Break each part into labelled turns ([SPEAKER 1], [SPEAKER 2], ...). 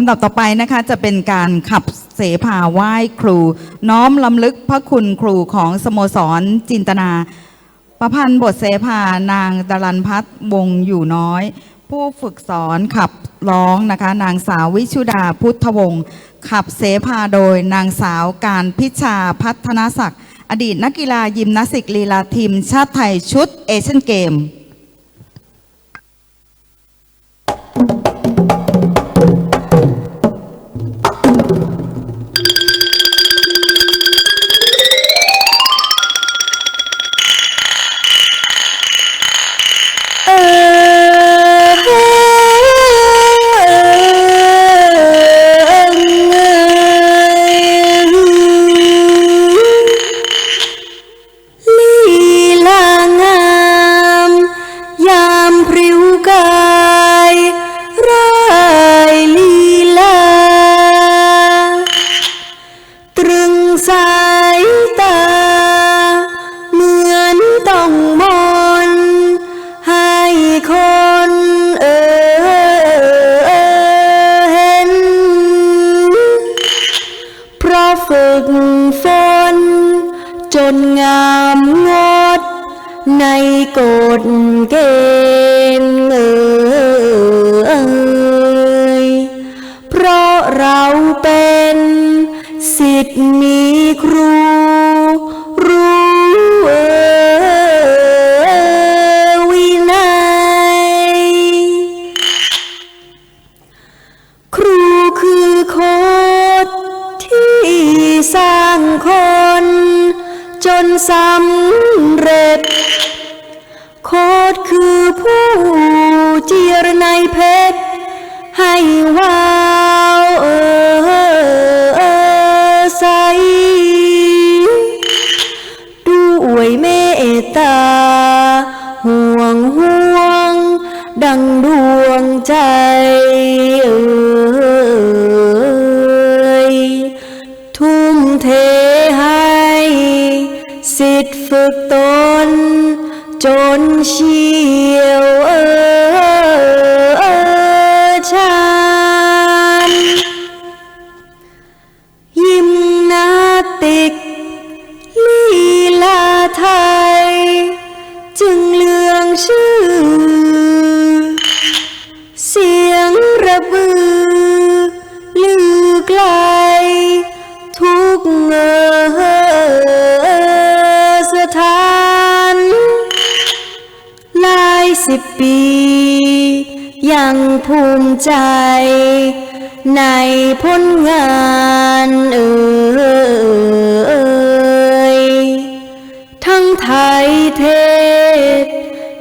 [SPEAKER 1] ลำดับต่อไปนะคะจะเป็นการขับเสภาไหว้ครู น้อมลำลึกพระคุณครูของสโมสรจินตนา ประพันธ์บทเสภานางดรันพัฒน์วงอยู่น้อย ผู้ฝึกสอนขับร้องนะคะ นางสาววิชุดาพุทธวงศ์ขับเสภาโดยนางสาวการพิชาพัฒนศักดิ์อดีตนักกีฬายิมนาสติกลีลาทีมชาติไทยชุดเอเชียนเกม
[SPEAKER 2] ฝึกฝน จนงามงด ในกฎเกณฑ์เอ่ยเพราะเราเป็นสิทธิ์มี สำเร็จ โคดคือผู้เจียรในเพชร ให้วาวเออเออใสด้วยเมตตา ห่วงห่วง ดังดวงใจเอ่ ฝึกตนจนเชี่ยวเอ สิบปี ยังภูมิใจ ในผลงานเอ่ยทั้งไทยเทศ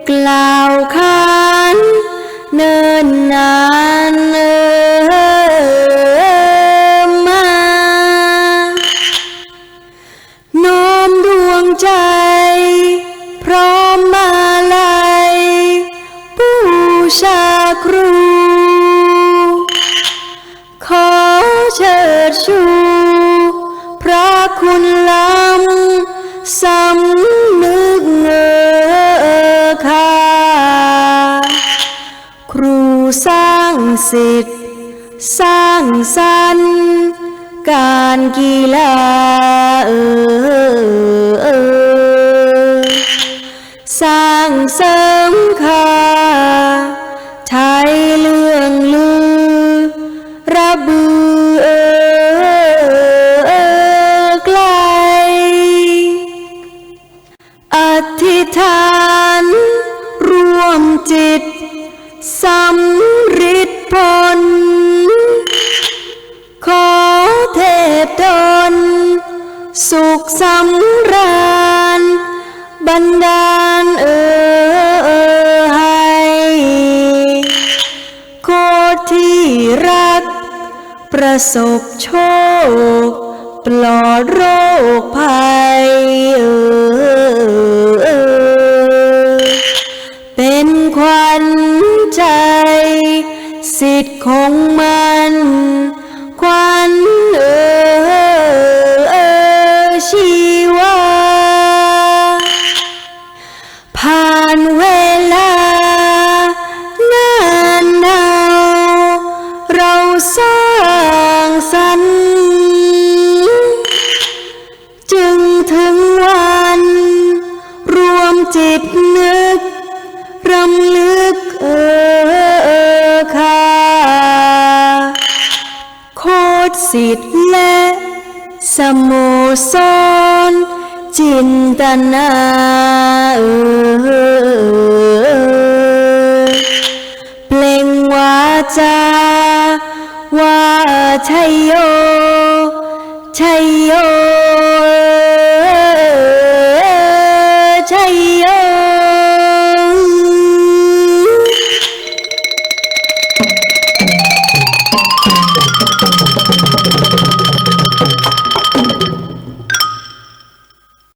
[SPEAKER 2] กล่าวขานเนินนาน สร้างสิทธิ์สร้างสรรค์การกีฬาเออ ประสบโชค ปลอดโรคภัยเออ จิตนึกรำลึกเออคาโคตรสิทธิ์และสมุสรจินตนาเปล่งวาจาวาชัยโยชัยโย